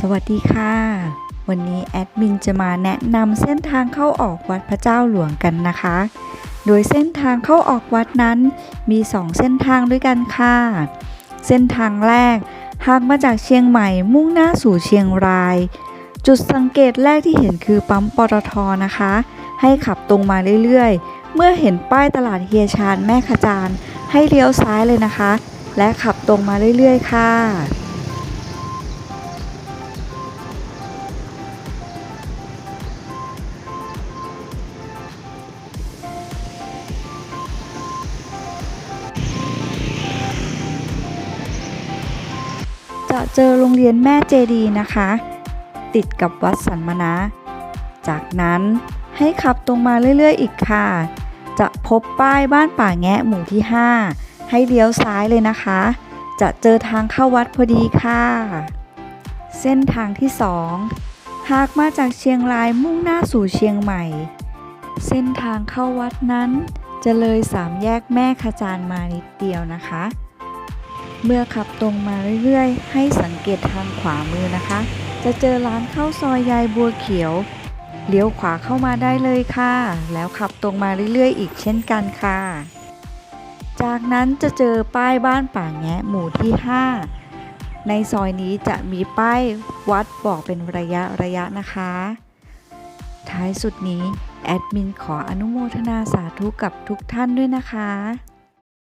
สวัสดีค่ะ วันนี้แอดมินจะมาแนะนำเส้นทางเข้าออกวัดพระเจ้าหลวงกันนะคะ โดยเส้นทางเข้าออกวัดนั้นมี 2 เส้นทางด้วยกันค่ะ เส้นทางแรกหากมาจากเชียงใหม่มุ่งหน้าสู่เชียงราย จุดสังเกตแรกที่เห็นคือปั๊มปตทนะคะ ให้ขับตรงมาเรื่อยๆ เมื่อเห็นป้ายตลาดเฮียชานแม่ขจานให้เลี้ยวซ้ายเลยนะคะ และขับตรงมาเรื่อยๆ ค่ะ จะเจอโรงเรียนแม่เจดีนะคะ ติดกับวัดสันมนะ จากนั้นให้ขับตรงมาเรื่อยๆ อีกค่ะ จะพบป้ายบ้านป่าแงะหมู่ที่ 5 ให้เลี้ยวซ้ายเลยนะคะ จะเจอทางเข้าวัดพอดีค่ะ เส้นทางที่ 2 หากมาจากเชียงรายมุ่งหน้าสู่เชียงใหม่ เส้นทางเข้าวัดนั้นจะเลยสามแยกแม่ขจานมานิดเดียวนะคะ เมื่อขับตรงมาเรื่อยๆ ให้สังเกตทางขวามือนะคะ จะเจอร้านข้าวซอยยายบัวเขียว เลี้ยวขวาเข้ามาได้เลยค่ะ แล้วขับตรงมาเรื่อยๆ อีกเช่นกันค่ะ จากนั้นจะเจอป้ายบ้านป่าแงะหมู่ที่ 5 ในซอยนี้จะมีป้ายวัดบอกเป็นระยะระยะนะคะ ท้ายสุดนี้แอดมินขออนุโมทนาสาธุกับทุกท่านด้วยนะคะ